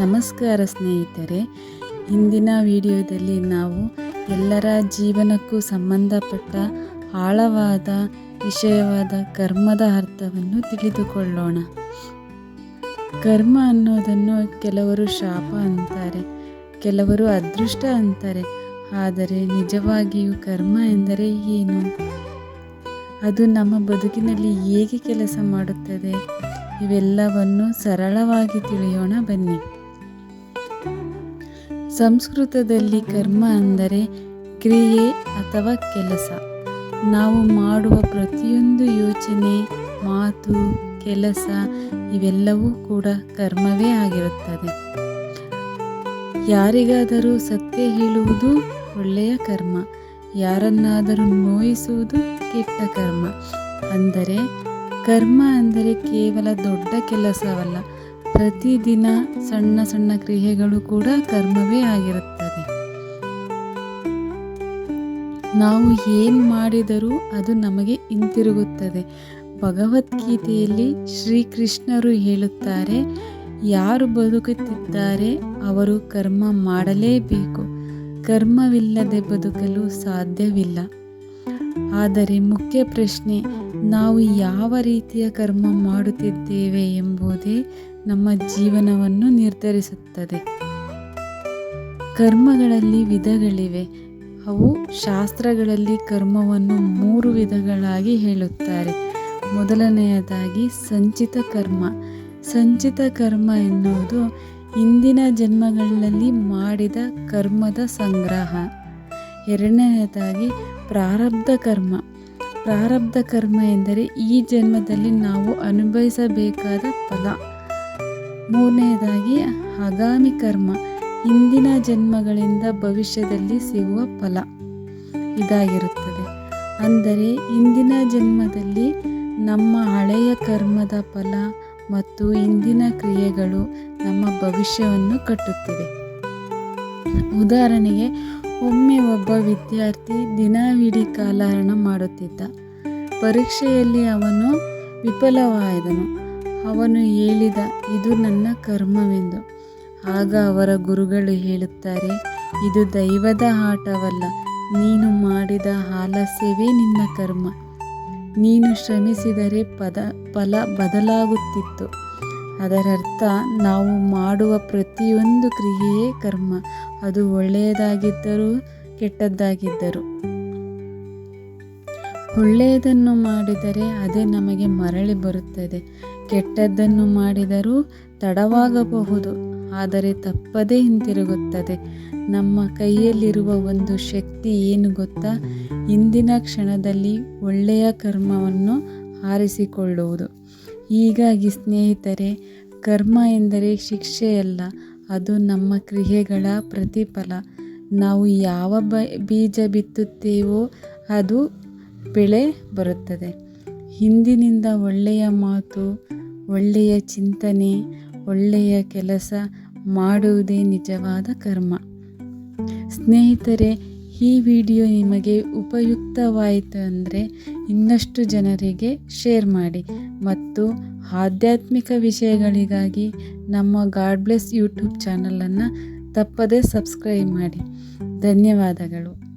ನಮಸ್ಕಾರ ಸ್ನೇಹಿತರೆ, ಇಂದಿನ ವಿಡಿಯೋದಲ್ಲಿ ನಾವು ಎಲ್ಲರ ಜೀವನಕ್ಕೂ ಸಂಬಂಧಪಟ್ಟ ಆಳವಾದ, ವಿಷಯವಾದ ಕರ್ಮದ ಅರ್ಥವನ್ನು ತಿಳಿದುಕೊಳ್ಳೋಣ. ಕರ್ಮ ಅನ್ನೋದನ್ನು ಕೆಲವರು ಶಾಪ ಅಂತಾರೆ, ಕೆಲವರು ಅದೃಷ್ಟ ಅಂತಾರೆ, ಆದರೆ ನಿಜವಾಗಿಯೂ ಕರ್ಮ ಎಂದರೆ ಏನು? ಅದು ನಮ್ಮ ಬದುಕಿನಲ್ಲಿ ಹೇಗೆ ಕೆಲಸ ಮಾಡುತ್ತದೆ? ಇವೆಲ್ಲವನ್ನು ಸರಳವಾಗಿ ತಿಳಿಯೋಣ ಬನ್ನಿ. ಸಂಸ್ಕೃತದಲ್ಲಿ ಕರ್ಮ ಅಂದರೆ ಕ್ರಿಯೆ ಅಥವಾ ಕೆಲಸ. ನಾವು ಮಾಡುವ ಪ್ರತಿಯೊಂದು ಯೋಚನೆ, ಮಾತು, ಕೆಲಸ ಇವೆಲ್ಲವೂ ಕೂಡ ಕರ್ಮವೇ ಆಗಿರುತ್ತದೆ. ಯಾರಿಗಾದರೂ ಸತ್ಯ ಹೇಳುವುದು ಒಳ್ಳೆಯ ಕರ್ಮ, ಯಾರನ್ನಾದರೂ ನೋಯಿಸುವುದು ಕೆಟ್ಟ ಕರ್ಮ. ಅಂದರೆ ಕರ್ಮ ಅಂದರೆ ಕೇವಲ ದೊಡ್ಡ ಕೆಲಸವಲ್ಲ ಪ್ರತಿದಿನ ಸಣ್ಣ ಸಣ್ಣ ಕ್ರಿಯೆಗಳು ಕೂಡ ಕರ್ಮವೇ ಆಗಿರುತ್ತದೆ. ನಾವು ಏನು ಮಾಡಿದರೂ ಅದು ನಮಗೆ ಹಿಂತಿರುಗುತ್ತದೆ ಭಗವದ್ಗೀತೆಯಲ್ಲಿ ಶ್ರೀಕೃಷ್ಣರು ಹೇಳುತ್ತಾರೆ, ಯಾರು ಬದುಕುತ್ತಿದ್ದಾರೆ ಅವರು ಕರ್ಮ ಮಾಡಲೇಬೇಕು. ಕರ್ಮವಿಲ್ಲದೆ ಬದುಕಲು ಸಾಧ್ಯವಿಲ್ಲ. ಆದರೆ ಮುಖ್ಯ ಪ್ರಶ್ನೆ ನಾವು ಯಾವ ರೀತಿಯ ಕರ್ಮ ಮಾಡುತ್ತಿದ್ದೇವೆ ಎಂಬುದೇ ನಮ್ಮ ಜೀವನವನ್ನು ನಿರ್ಧರಿಸುತ್ತದೆ. ಕರ್ಮಗಳಲ್ಲಿ ವಿಧಗಳಿವೆ. ಅವು ಶಾಸ್ತ್ರಗಳಲ್ಲಿ ಕರ್ಮವನ್ನು ಮೂರು ವಿಧಗಳಾಗಿ ಹೇಳುತ್ತಾರೆ. ಮೊದಲನೆಯದಾಗಿ ಸಂಚಿತ ಕರ್ಮ. ಸಂಚಿತ ಕರ್ಮ ಎನ್ನುವುದು ಇಂದಿನ ಜನ್ಮಗಳಲ್ಲಿ ಮಾಡಿದ ಕರ್ಮದ ಸಂಗ್ರಹ. ಎರಡನೆಯದಾಗಿ ಪ್ರಾರಬ್ಧ ಕರ್ಮ. ಪ್ರಾರಬ್ಧ ಕರ್ಮ ಎಂದರೆ ಈ ಜನ್ಮದಲ್ಲಿ ನಾವು ಅನುಭವಿಸಬೇಕಾದ ಫಲ. ಮೂರನೆಯದಾಗಿ ಆಗಾಮಿ ಕರ್ಮ ಹಿಂದಿನ ಜನ್ಮಗಳಿಂದ ಭವಿಷ್ಯದಲ್ಲಿ ಸಿಗುವ ಫಲ. ಇದಾಗಿರುತ್ತದೆ. ಅಂದರೆ, ಇಂದಿನ ಜನ್ಮದಲ್ಲಿ ನಮ್ಮ ಹಳೆಯ ಕರ್ಮದ ಫಲ ಮತ್ತು ಇಂದಿನ ಕ್ರಿಯೆಗಳು ನಮ್ಮ ಭವಿಷ್ಯವನ್ನು ಕಟ್ಟುತ್ತಿವೆ. ಉದಾಹರಣೆಗೆ ಒಮ್ಮೆ ಒಬ್ಬ ವಿದ್ಯಾರ್ಥಿ ದಿನವಿಡೀ ಕಾಲಹರಣ ಮಾಡುತ್ತಿದ್ದ. ಪರೀಕ್ಷೆಯಲ್ಲಿ ಅವನು ವಿಫಲವಾದನು. ಅವನು ಹೇಳಿದ, ಇದು ನನ್ನ ಕರ್ಮವೆಂದು. ಆಗ ಅವರ ಗುರುಗಳು ಹೇಳುತ್ತಾರೆ, ಇದು ದೈವದ ಆಟವಲ್ಲ. ನೀನು ಮಾಡಿದ ಆಲಸ್ಯವೇ ನಿನ್ನ ಕರ್ಮ. ನೀನು ಶ್ರಮಿಸಿದರೆ ಪದ, ಫಲ ಬದಲಾಗುತ್ತಿತ್ತು. ಅದರರ್ಥ ನಾವು ಮಾಡುವ ಪ್ರತಿಯೊಂದು ಕ್ರಿಯೆಯೇ ಕರ್ಮ. ಅದು ಒಳ್ಳೆಯದಾಗಿದ್ದರೂ ಕೆಟ್ಟದ್ದಾಗಿದ್ದರೂ. ಒಳ್ಳೆಯದನ್ನು ಮಾಡಿದರೆ ಅದೇ ನಮಗೆ ಮರಳಿ ಬರುತ್ತದೆ. ಕೆಟ್ಟದ್ದನ್ನು ಮಾಡಿದರೂ ತಡವಾಗಬಹುದು, ಆದರೆ ತಪ್ಪದೇ ಹಿಂತಿರುಗುತ್ತದೆ. ನಮ್ಮ ಕೈಯಲ್ಲಿರುವ ಒಂದು ಶಕ್ತಿ ಏನು ಗೊತ್ತಾ? ಇಂದಿನ ಕ್ಷಣದಲ್ಲಿ ಒಳ್ಳೆಯ ಕರ್ಮವನ್ನು ಆರಿಸಿಕೊಳ್ಳುವುದು. ಹೀಗಾಗಿ ಸ್ನೇಹಿತರೆ, ಕರ್ಮ ಎಂದರೆ ಶಿಕ್ಷೆಯಲ್ಲ ಅದು ನಮ್ಮ ಕ್ರಿಯೆಗಳ ಪ್ರತಿಫಲ. ನಾವು ಯಾವ ಬೀಜ ಬಿತ್ತುತ್ತೇವೋ ಅದು ಬೆಳೆ ಬರುತ್ತದೆ. ಹಿಂದಿನಿಂದ ಒಳ್ಳೆಯ ಮಾತು, ಒಳ್ಳೆಯ ಚಿಂತನೆ, ಒಳ್ಳೆಯ ಕೆಲಸ ಮಾಡುವುದೇ ನಿಜವಾದ ಕರ್ಮ. ಸ್ನೇಹಿತರೆ ಈ ವಿಡಿಯೋ ನಿಮಗೆ ಉಪಯುಕ್ತವಾಯಿತು ಅಂದರೆ ಇನ್ನಷ್ಟು ಜನರಿಗೆ ಶೇರ್ ಮಾಡಿ ಮತ್ತು ಆಧ್ಯಾತ್ಮಿಕ ವಿಷಯಗಳಿಗಾಗಿ ನಮ್ಮ ಗಾಡ್ ಬ್ಲೆಸ್ ಯೂಟ್ಯೂಬ್ ಚಾನಲನ್ನು ತಪ್ಪದೇ ಸಬ್ಸ್ಕ್ರೈಬ್ ಮಾಡಿ. ಧನ್ಯವಾದಗಳು.